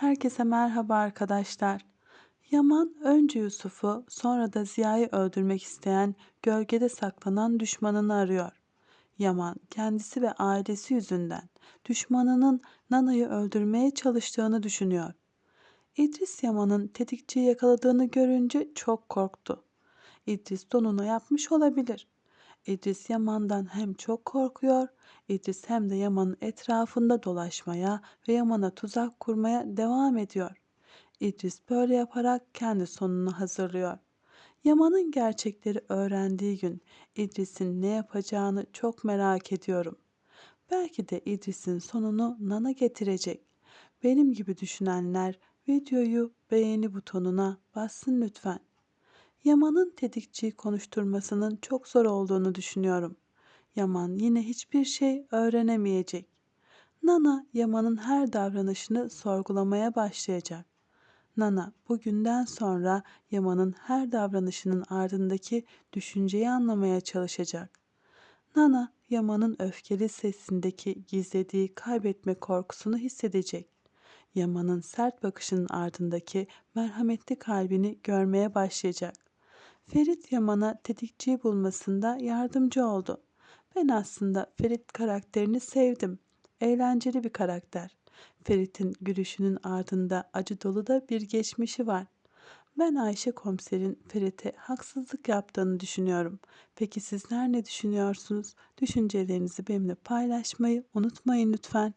Herkese merhaba arkadaşlar. Yaman önce Yusuf'u sonra da Ziya'yı öldürmek isteyen gölgede saklanan düşmanını arıyor. Yaman kendisi ve ailesi yüzünden düşmanının Nana'yı öldürmeye çalıştığını düşünüyor. İdris Yaman'ın tetikçiyi yakaladığını görünce çok korktu. İdris donuna yapmış olabilir. İdris Yaman'dan hem çok korkuyor, İdris hem de Yaman'ın etrafında dolaşmaya ve Yaman'a tuzak kurmaya devam ediyor. İdris böyle yaparak kendi sonunu hazırlıyor. Yaman'ın gerçekleri öğrendiği gün İdris'in ne yapacağını çok merak ediyorum. Belki de İdris'in sonunu Nana getirecek. Benim gibi düşünenler videoyu beğeni butonuna bassın lütfen. Yaman'ın tetikçiyi konuşturmasının çok zor olduğunu düşünüyorum. Yaman yine hiçbir şey öğrenemeyecek. Nana Yaman'ın her davranışını sorgulamaya başlayacak. Nana bugünden sonra Yaman'ın her davranışının ardındaki düşünceyi anlamaya çalışacak. Nana Yaman'ın öfkeli sesindeki gizlediği kaybetme korkusunu hissedecek. Yaman'ın sert bakışının ardındaki merhametli kalbini görmeye başlayacak. Ferit Yaman'a tetikçiyi bulmasında yardımcı oldu. Ben aslında Ferit karakterini sevdim. Eğlenceli bir karakter. Ferit'in gülüşünün ardında acı dolu da bir geçmişi var. Ben Ayşe komiserin Ferit'e haksızlık yaptığını düşünüyorum. Peki sizler ne düşünüyorsunuz? Düşüncelerinizi benimle paylaşmayı unutmayın lütfen.